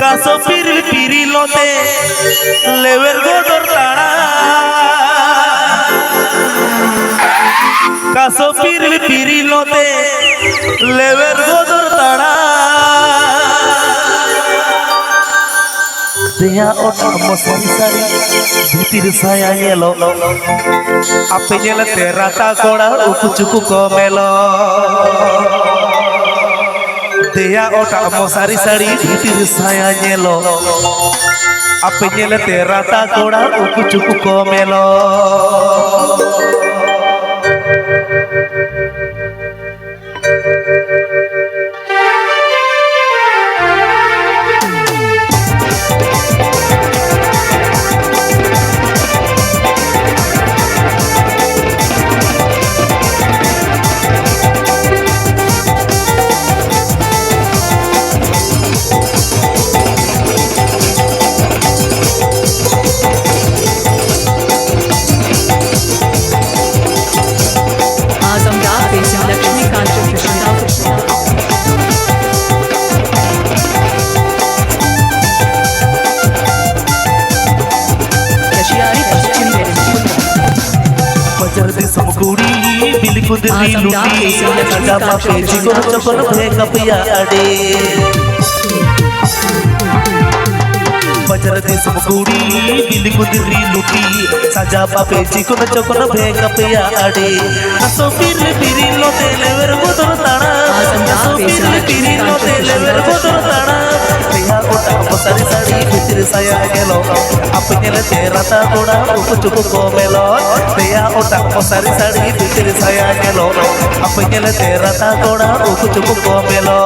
কাছো পির পিরিলতে লেবের গোদর তাড়া কাছো পির পিরিলতে লেবের গোদর তাড়া দেয়া ওটা মশারি সারি ভিতির ছায়া এলো আপে জেলতে রাতা কড়া উকু চুকু কমেলো। দেয়া ওটা মশারি সারি। ভিতির ছায়া এলো আপনি জেলতে রাতা কড়া উকু চুকু কমেলো। बिल्कुल दी आजमदार लुटी केसरी लक्ष्मी सजा का पापे चौक जिगर चौक चपल भे कपिया अडे बजर दे समकुड़ी बिल्कुल दी लुटी सजा पापे जिगर चपल भे कपिया अडे असो पीर पीरी लोते लेवर irisayaelo apunyele terata toda ukucuku komelo peya otak posari sari irisayaelo apunyele terata toda ukucuku komelo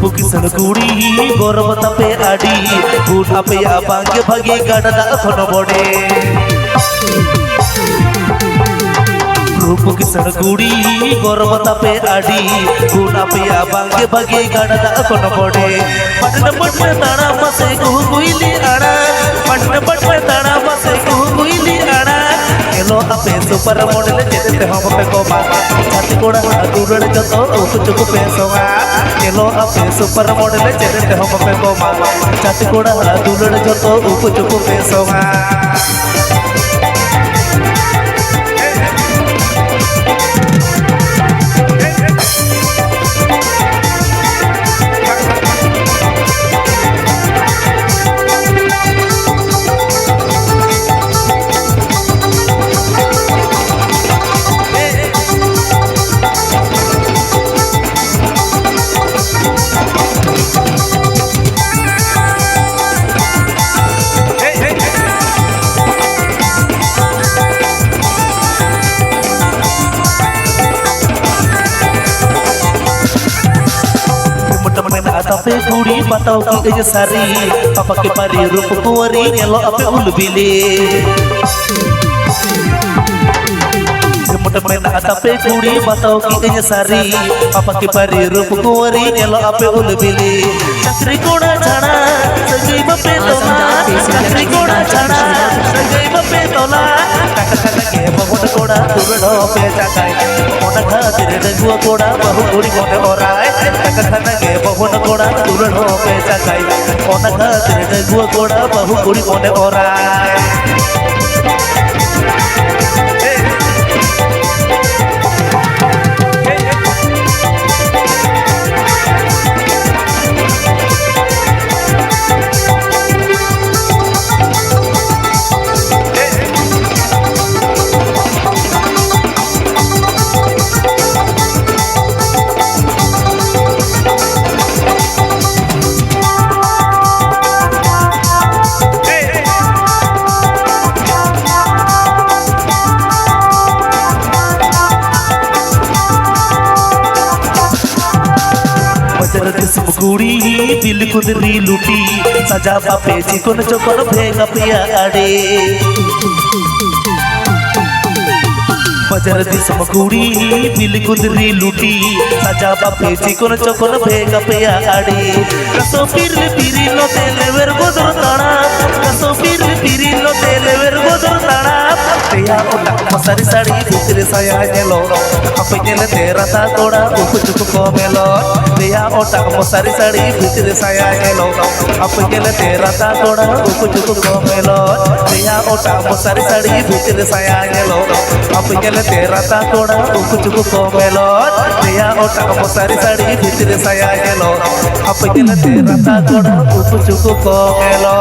बुकिसन गुड़ी गौरव तपे अड़ी फूट अपे आपांग भगे गणदा फन बड़े रूप किसन गुड़ी गौरव तपे अड़ी फूट अपे आपांग भगे गणदा फन बड़े पटन पटन ताड़ा मसे गुहुइले आड़ा पटन पटन ताड़ा पैसो पर मोड़ले जेते हम पे कोमा छाती कोड़ा दूरण जतो चुक पैसवा केलो आ पैसो पर मोड़ले जेते हम पे कोमा छाती कोड़ा दूरण जतो चुक पैसवा अपे बूढ़ी बताओ कि सारी पापा के परी रूप कुंवरी लो अपे उलबिले chhada sajai bape tola kaka kaka ke bahut koda turdo pe chakai ona khatir dagua koda bahu kuri mone orai kaka kaka ke bahut koda turdo pe chakai ona khatir dagua koda bahu सब कुड़ी दिल कुदरी लुटी सजा बापे chicken चोकर भेगा पिया अड़े बजर दिस मकुड़ी दिल कुदरी लुटी सजा बापे चिकन चोकर भेगा पिया अड़े कसो पीर पीरी नो तेले वेर गोदर ताना कसो पीर पीरी नो तेले वेर गोदर ताना तेया ओटा మసరి సడి ఉసిరి సయాజలో అప్పగిన తేరతా కూడా ఉప్పు చుక్కుకోమెలో ওটা মশারি শাড়ি ভিতরে সায়া গেলো আপে গেলে তেরা তা তোড়া উপচুক কমেলো তেয়া ওটা মশারি শাড়ি ভিতরে সায়া গেলো আপে গেলে তেরা তা তোড়া উপচুক কমেলো তেয়া ওটা মশারি শাড়ি ভিতরে সায়া গেলো আপে গেলে তেরা তা তোড়া উপচুক কমেলো